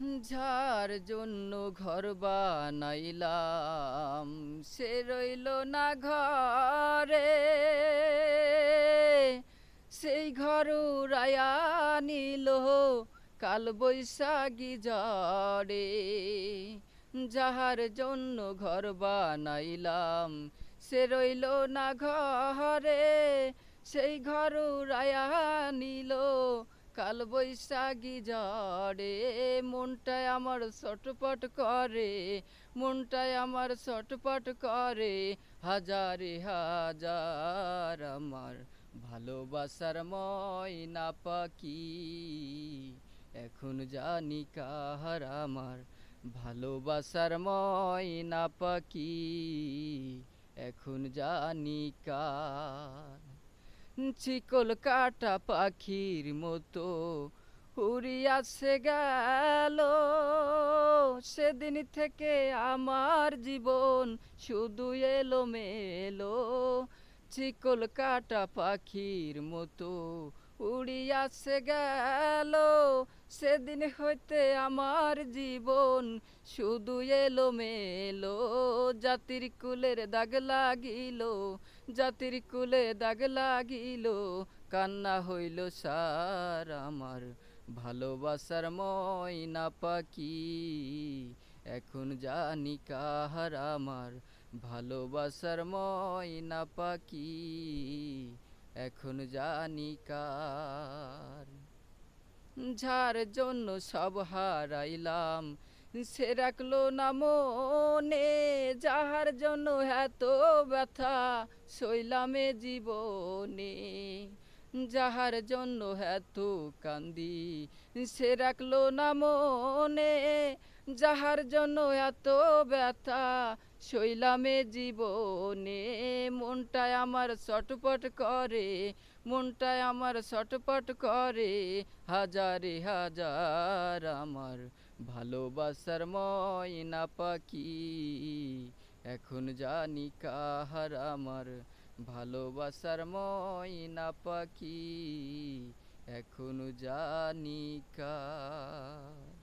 যার জন্য ঘর বানাইলাম। সে রইল না ঘরে, সেই ঘর উড়াইয়া নিল কাল বৈশাখী ঝড়ে। যাহার জন্য ঘর বানাইলাম, সে রইল না ঘরে, সেই ঘর উড়াইয়া নিল কাল বৈশাখী ঝড়ে মনটায় আমার ছটপট করে মনটায় আমার ছটপট করে। হাজারে হাজার আমার ভালোবাসার ময়না পাখি, এখন জানি কাহার আমার ভালোবাসার ময়না পাখি, এখন জানি কার চিকল কাটা পাখির মতো উড়িয়া সে গেল। সেদিন থেকে আমার জীবন শুধু এলো মেলো চিকল কাটা পাখির মতো উড়িয়াছে গেল সেদিন হইতে আমার জীবন শুধু এলো মেলো জাতির কুলের দাগ লাগিল, জাতির কুলে দাগ লাগিল, কান্না হইল সার আমার ভালোবাসার ময়না পাখি। এখন জানি কাহার আমার ভালোবাসার ময়না পাখি। এখন জানি কার। যার জন্য সব হারাইলাম, সে রাখল না মনে, যাহার জন্য এত ব্যথা শৈলামে জীবনে। যাহার জন্য এত কান্দি, সে রাখল না মনে যাহার জন্য এত ব্যথা, শৈলামে জীবনে মনটায় আমার ছটপট করে, মনটায় আমার ছটপট করে, হাজারে হাজার আমার ভালোবাসার ময়না পাখি। এখন জানি কাহার আমার ভালোবাসার ময়না পাখি, এখন জানি কার